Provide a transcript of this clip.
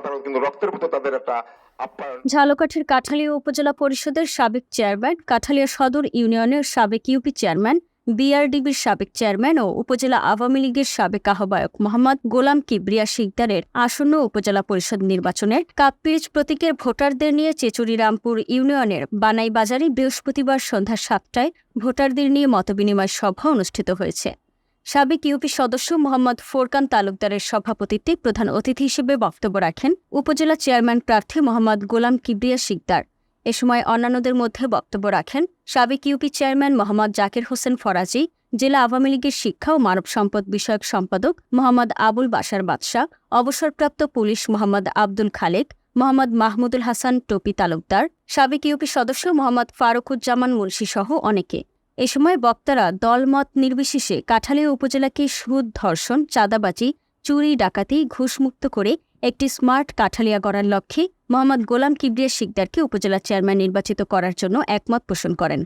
তারা কিন্তু রক্তের মতো তাদের একটা ঝালকাঠির কাঠালিয়া উপজেলা পরিষদের সাবেক চেয়ারম্যান, কাঠালিয়া সদর ইউনিয়নের সাবেক ইউপি চেয়ারম্যান, বিআরডিবির সাবেক চেয়ারম্যান ও উপজেলা আওয়ামী লীগের সাবেক আহ্বায়ক মোহাম্মদ গোলাম কিবরিয়া শিকদারের আসন্ন উপজেলা পরিষদ নির্বাচনের কাপপিরিচ প্রতীকের ভোটারদের নিয়ে চেচুরিরামপুর ইউনিয়নের বানাই বাজারে বৃহস্পতিবার সন্ধ্যা সাতটায় ভোটারদের নিয়ে মতবিনিময় সভা অনুষ্ঠিত হয়েছে। সাবেক ইউপি সদস্য মোহাম্মদ ফোরকান তালুকদারের সভাপতিত্বে প্রধান অতিথি হিসেবে বক্তব্য রাখেন উপজেলা চেয়ারম্যান প্রার্থী মোহাম্মদ গোলাম কিবরিয়া শিকদার। এ সময় অন্যান্যদের মধ্যে বক্তব্য রাখেন সাবেক ইউপি চেয়ারম্যান মোহাম্মদ জাকির হোসেন ফরাজি, জেলা আওয়ামী লীগের শিক্ষা ও মানব সম্পদ বিষয়ক সম্পাদক মোহাম্মদ আবুল বাশার বাদশাহ, অবসরপ্রাপ্ত পুলিশ মোহাম্মদ আব্দুল খালেক, মোহাম্মদ মাহমুদুল হাসান টপি তালুকদার, সাবেক ইউপি সদস্য মোহাম্মদ ফারুকুজ্জামান মুন্সি সহ অনেকে। এ সময় বক্তারা দলমত নির্বিশেষে কাঠালিয়া উপজেলাকে সুদ, ধর্ষণ, চাঁদাবাজি, চুরি, ডাকাতি, ঘুষমুক্ত করে একটি স্মার্ট কাঠালিয়া গড়ার লক্ষ্যে মোহাম্মদ গোলাম কিবরিয়া শিকদারকে উপজেলা চেয়ারম্যান নির্বাচিত করার জন্য একমত পোষণ করেন।